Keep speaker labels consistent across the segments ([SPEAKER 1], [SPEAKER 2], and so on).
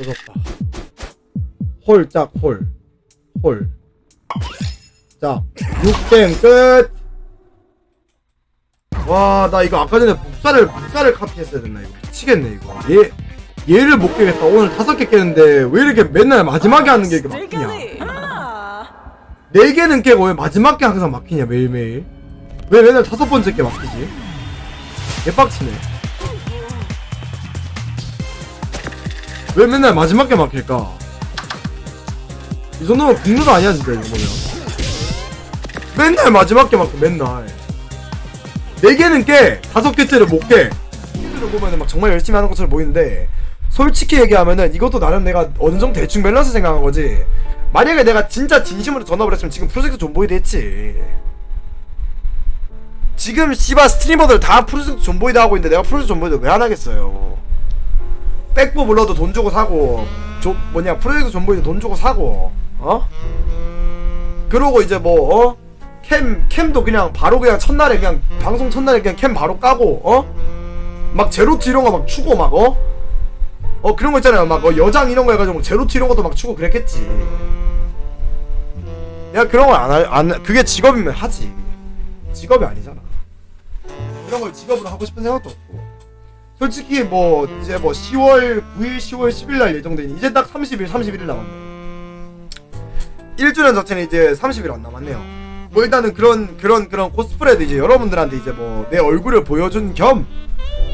[SPEAKER 1] 조졌다. 홀 짝 홀. 홀. 자, 6갱 끝. 와, 나 이거 아까 전에 북사를 북사를 카피했어야 됐나 이거. 미치겠네 이거. 얘 얘를 못 깨겠다. 오늘 다섯 개 깨는데 왜 이렇게 맨날 마지막에 하는 게 이렇게 막히냐? 네 개는 깨고 왜 마지막 게 항상 막히냐 매일매일? 왜 맨날 다섯 번째 게 막히지? 개빡치네. 왜 맨날 마지막 게 막힐까? 이 정도면 국루도 아니야 진짜 이거 보면. 맨날 마지막 게 막혀 맨날. 네 개는 깨, 다섯 개째를 못 깨. 를 보면은 막 정말 열심히 하는 것처럼 보이는데 솔직히 얘기하면은 이것도 나름 내가 어느 정도 대충 밸런스 생각한 거지. 만약에 내가 진짜 진심으로 전업을 했으면 지금 프로젝트 존보이드 했지. 지금 씨바 스트리머들 다 프로젝트 존보이드 하고 있는데 내가 프로젝트 존보이드 왜 안 하겠어요? 백보 불러도 돈 주고 사고 조, 뭐냐 프로젝트 존보이드 돈 주고 사고 어? 그러고 이제 뭐 어? 캠 캠도 그냥 바로 그냥 첫날에 그냥 방송 첫날에 그냥 캠 바로 까고 어? 막 제로트 이런 거 막 추고 막 어? 어 그런 거 있잖아요 막 어, 여장 이런 거 해가지고 막 제로트 이런 것도 막 추고 그랬겠지 야 그런 거안안 그게 직업이면 하지 직업이 아니잖아 그런 걸 직업으로 하고 싶은 생각도 없고 솔직히 뭐 이제 뭐 10월 9일 10월 10일 날 예정된 이제 딱 30일 31일 남았네. 1주년 자체는 이제 30일 안 남았네요. 뭐 일단은 그런 그런 그런 코스프레도 이제 여러분들한테 이제 뭐 내 얼굴을 보여준 겸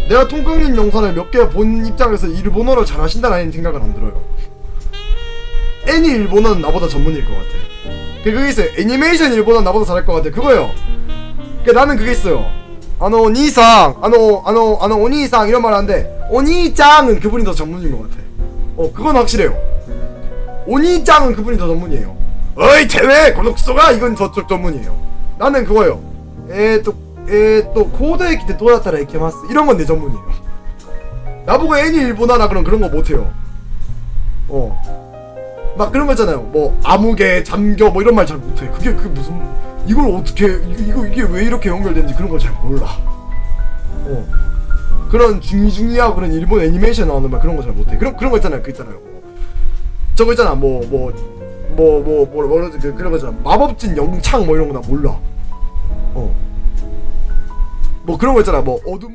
[SPEAKER 1] 내가 통깡님 영상을 몇 개 본 입장에서 일본어를 잘 하신다는 생각은 안 들어요. 애니 일본어는 나보다 전문일 것 같아. 그 그게 있어요. 애니메이션 일본어는 나보다 잘할 것 같아. 그거요. 그 나는 그게 있어요 아노 오니상 아노 아노 아노 오니상 이런 말 하는데 오니짱은 그분이 더 전문인 것 같아. 어 그건 확실해요. 오니짱은 그분이 더 전문이에요. 어이 대회 고독소가 이건 저쪽 전문이에요. 나는 그거요. 에또 에또 코드에 기대 도야타라 이케마스. 이런 건 내 전문이에요. 나보고 애니 일본어나 그럼 그런 거 못해요. 어막 그런 거 있잖아요. 뭐 아무개 잠겨 뭐 이런 말 잘 못해. 그게 그게 무슨 이걸 어떻게 이- 이거 이게 왜 이렇게 연결되는지 그런 걸 잘 몰라. 어. 그런 중이중이하고 그런 일본 애니메이션 나오는 말 그런 거 잘 못해. 그런 그런 거 있잖아요. 그 있잖아요. 뭐. 저거 있잖아. 뭐 뭐 뭐 뭐뭐 뭐라 그 그런 거 있잖아. 마법진 영창 뭐 이런 거 나 몰라. 어. 뭐 그런 거 있잖아. 뭐 어둠